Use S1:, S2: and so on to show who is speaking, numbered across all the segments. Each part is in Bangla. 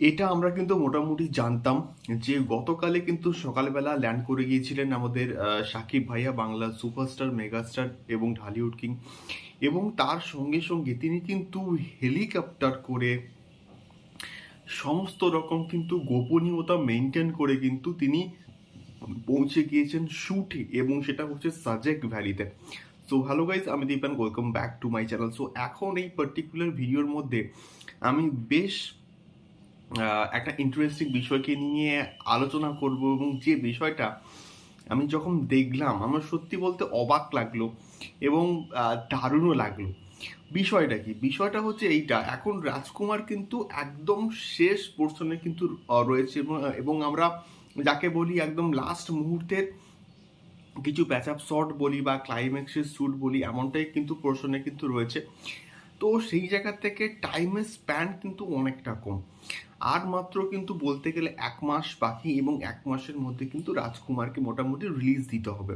S1: এটা আমরা কিন্তু মোটামুটি জানতাম যে গতকালে কিন্তু সকালবেলা ল্যান্ড করে গিয়েছিলেন আমাদের সাকিব ভাইয়া, বাংলা সুপারস্টার মেগাস্টার এবং ঢালিউড কিং। এবং তার সঙ্গে সঙ্গে তিনি কিন্তু হেলিকপ্টার করে সমস্ত রকম কিন্তু গোপনীয়তা মেনটেন করে কিন্তু তিনি পৌঁছে গিয়েছেন শুটে এবং সেটা হচ্ছে সাজেক ভ্যালিতে সো হ্যালো গাইজ আমি Dipan welcome back to my channel so এখন এই পার্টিকুলার ভিডিওর মধ্যে আমি বেশ একটা ইন্টারেস্টিং বিষয়কে নিয়ে আলোচনা করব এবং যে বিষয়টা আমি যখন দেখলাম, আমার সত্যি বলতে অবাক লাগল এবং দারুণও লাগল। বিষয়টা কি? বিষয়টা হচ্ছে এইটা, এখন রাজকুমার কিন্তু একদম শেষ পোর্শনে কিন্তু রয়েছে এবং আমরা যাকে বলি একদম লাস্ট মুহূর্তের কিছু প্যাচ আপ শট বলি বা ক্লাইম্যাক্সের শ্যুট বলি, এমনটাই কিন্তু পোর্শনে কিন্তু রয়েছে। তো সেই জায়গা থেকে টাইমের স্প্যান কিন্তু অনেকটা কম। আর মাত্র কিন্তু বলতে গেলে এক মাস বাকি এবং এক মাসের মধ্যে কিন্তু রাজকুমারকে মোটামুটি রিলিজ দিতে হবে।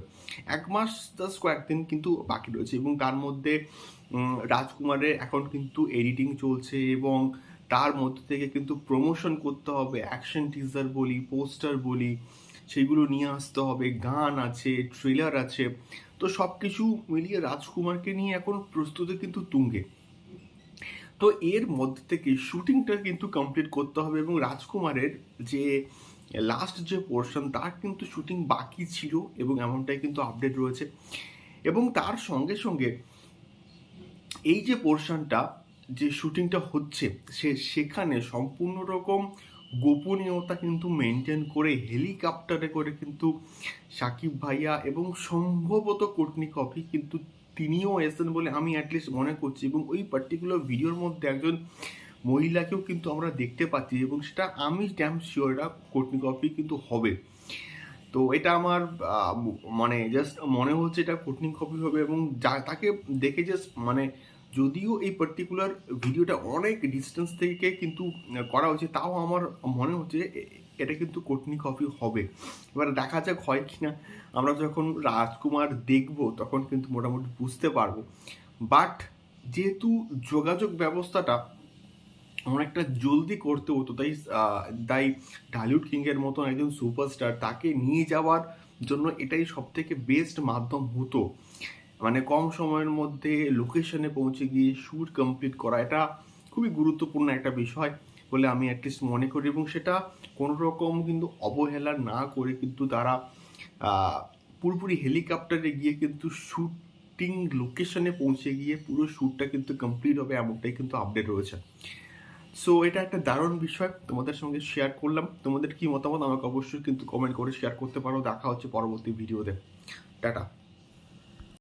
S1: এক মাস জাস্ট কয়েকদিন কিন্তু বাকি রয়েছে এবং তার মধ্যে রাজকুমারের এখন কিন্তু এডিটিং চলছে এবং তার মধ্যে থেকে কিন্তু প্রমোশন করতে হবে অ্যাকশন টিজার বলি পোস্টার বলি, সেগুলো নিয়ে আসতে হবে, গান আছে ট্রেলার আছে। তো সব কিছু মিলিয়ে রাজকুমারকে নিয়ে এখন প্রস্তুতি কিন্তু তুঙ্গে। তো এর মধ্যে থেকে শুটিংটা কিন্তু কমপ্লিট করতে হবে এবং রাজকুমারের যে লাস্ট যে পোর্শন তার কিন্তু শুটিং বাকি ছিল এবং এমনটাই কিন্তু আপডেট রয়েছে। এবং তার সঙ্গে সঙ্গে এই যে পোর্শনটা যে শুটিংটা হচ্ছে, সে সেখানে সম্পূর্ণ রকম গোপনীয়তা কিন্তু মেনটেন করে হেলিকপ্টারে করে কিন্তু সাকিব ভাইয়া এবং সম্ভবত কোটনি কফি কিন্তু তিনিও এসেছেন বলে আমি অ্যাটলিস্ট মনে করছি এবং ওই পার্টিকুলার ভিডিওর মধ্যে একজন মহিলাকেও কিন্তু আমরা দেখতে পাচ্ছি এবং সেটা আমি ড্যাম শিওর এটা কোটনি কফি কিন্তু হবে। তো এটা আমার মানে জাস্ট মনে হচ্ছে এটা কোটনি কপি হবে এবং যা, তাকে দেখে জাস্ট মানে যদিও এই পার্টিকুলার ভিডিওটা অনেক ডিস্টেন্স থেকে কিন্তু করা হয়েছে, তাও আমার মনে হচ্ছে এটা কিন্তু কোটনি কপি হবে। এবার দেখা যাক হয় কি না আমরা যখন রাজকুমার দেখব, তখন কিন্তু মোটামুটি বুঝতে পারব। বাট যেহেতু যোগাযোগ ব্যবস্থাটা অনেকটা জলদি করতে হতো, তাই তাই ঢালিউড কিংয়ের মতন একজন সুপারস্টার তাকে নিয়ে যাওয়ার জন্য এটাই সব থেকে বেস্ট মাধ্যম হতো। মানে কম সময়ের মধ্যে লোকেশনে পৌঁছে গিয়ে শ্যুট কমপ্লিট করা, এটা খুবই গুরুত্বপূর্ণ একটা বিষয় বলে আমি অ্যাটলিস্ট মনে করি এবং সেটা কোনো রকম কিন্তু অবহেলা না করে কিন্তু তারা পুরোপুরি হেলিকপ্টারে গিয়ে কিন্তু শ্যুটিং লোকেশনে পৌঁছে গিয়ে পুরো শ্যুটটা কিন্তু কমপ্লিট হবে এমনটাই কিন্তু আপডেট রয়েছে। সো এটা একটা দারুণ বিষয়, তোমাদের সঙ্গে শেয়ার করলাম। তোমাদের কি মতামত আমাকে অবশ্যই কিন্তু কমেন্ট করে শেয়ার করতে পারো। দেখা হচ্ছে পরবর্তী ভিডিওতে টাটা।